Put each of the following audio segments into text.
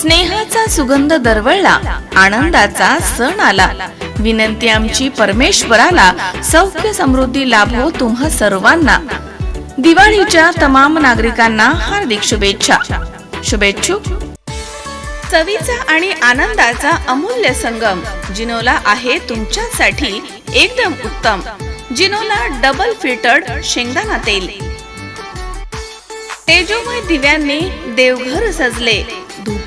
स्नेहाचा सुगंध दरवळला आनंदाचा सण आला. विनंती आमची परमेश्वराला सौख्य समृद्धी लाभो तुम्हा सर्वांना. दिवाळीच्या तमाम नागरिकांना हार्दिक शुभेच्छा. शुभेच्छुक चवीचा आणि आनंदाचा अमूल्य संगम जिनोला आहे तुमच्यासाठी एकदम उत्तम. जिनोला डबल फिल्टर्ड शेंगदाणा तेल. तेजोमय दिव्यांनी देवघर सजले.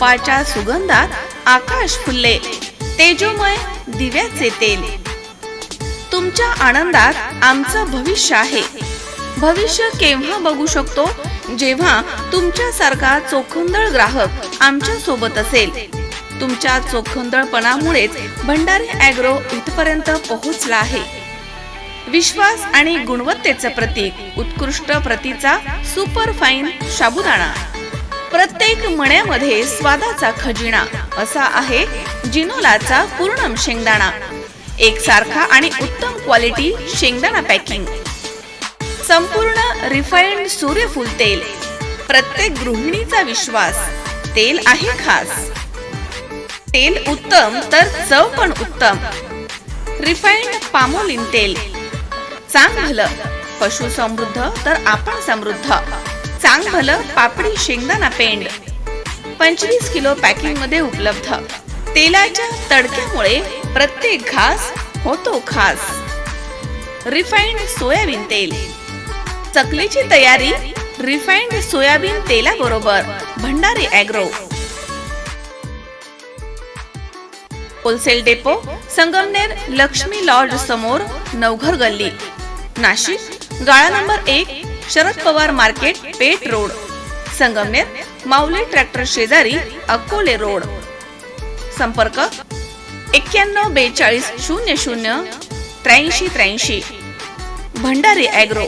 धुपाच्या सुगंधात आकाश फुलले. तेजोमय दिव्याचे तेल. तुमच्या आनंदात आमचं भविष्य आहे. भविष्य केव्हा बघू शकतो? जेव्हा तुमच्यासारखा चोखंदळ ग्राहक आमच्यासोबत असेल. तुमच्या चोखंदळपणामुळेच भंडारी ॲग्रो इथपर्यंत पोहोचला आहे. विश्वास आणि गुणवत्तेचं प्रतीक उत्कृष्ट प्रतीचा सुपर फाईन साबुदाणा प्रत्येक मण्यामध्ये स्वादाचा खजिना. असा आहे जिनोलाचा पूर्णम शेंगदाणा. एकसारखा आणि उत्तम क्वालिटी शेंगदाणा पॅकिंग संपूर्ण रिफाइंड सूर्यफूल तेल. प्रत्येक गृहिणीचा विश्वास. तेल आहे खास. तेल उत्तम तर चव पण उत्तम. रिफाइंड पामोलिन तेल. चांगलं. पशु समृद्ध तर आपण समृद्ध. चांग भलं पापडी शेंगदाणा पेंड. पंचवीस किलो पॅकिंगमध्ये उपलब्ध. तेलाच्या तडक्यामुळे प्रत्येक घास होतो खास. रिफाइंड सोयाबीन तेल. चकलीची तयारी refined soybean तेलाबरोबर. Bhandari agro. Wholesale depot Sangamner Lakshmi lodge समोर नवघर गल्ली. नाशिक गाळा नंबर एक Sharad Pawar market Peth road. Sangamner Mauli tractor शेजारी अकोले रोड. संपर्क एक्क्याण्णव बेचाळीस शून्य शून्य त्र्याऐंशी त्र्याऐंशी. भंडारी ॲग्रो.